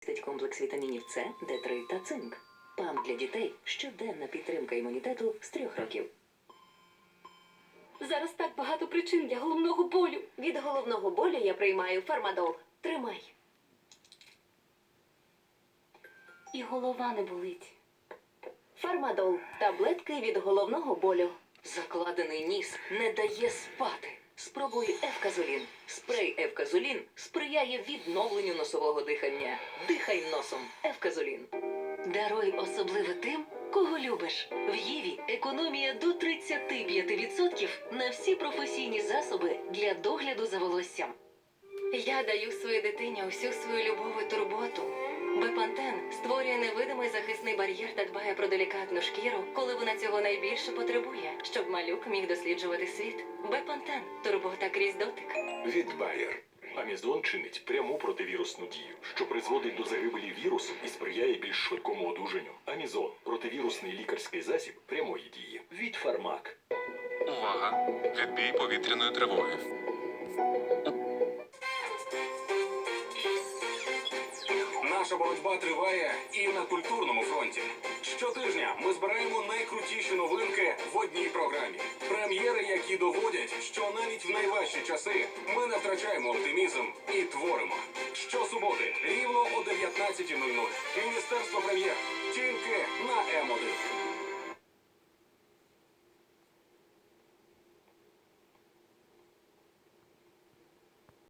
Містить комплекс вітамінів С, Д3 та цинк. ПАМ для дітей щоденна підтримка імунітету з трьох років. Зараз так багато причин для головного болю. Від головного болю я приймаю фармадол. Тримай. І голова не болить. Фармадол. Таблетки від головного болю. Закладений ніс не дає спати. Спробуй Евказолін. Спрей Евказолін сприяє відновленню носового дихання. Дихай носом. Евказолін. Даруй особливе тим, кого любиш. В Єві економія до 35% на всі професійні засоби для догляду за волоссям. Я даю своїй дитині усю свою любов і турботу. Невидимий захисний бар'єр та дбає про делікатну шкіру, коли вона цього найбільше потребує, щоб малюк міг досліджувати світ. Бепантен турбота крізь дотик. Від Bayer. Амізон чинить пряму противірусну дію, що призводить до загибелі вірусу і сприяє більш швидкому одужанню. Амізон противірусний лікарський засіб прямої дії. Від Фармак. Увага! Відбій повітряної тривоги. Наша боротьба триває і на культурному фронті. Щотижня ми збираємо найкрутіші новинки в одній програмі. Прем'єри, які доводять, що навіть в найважчі часи ми не втрачаємо оптимізм і творимо. Щосуботи, рівно о 19.00. Міністерство прем'єр. Тільки на М1.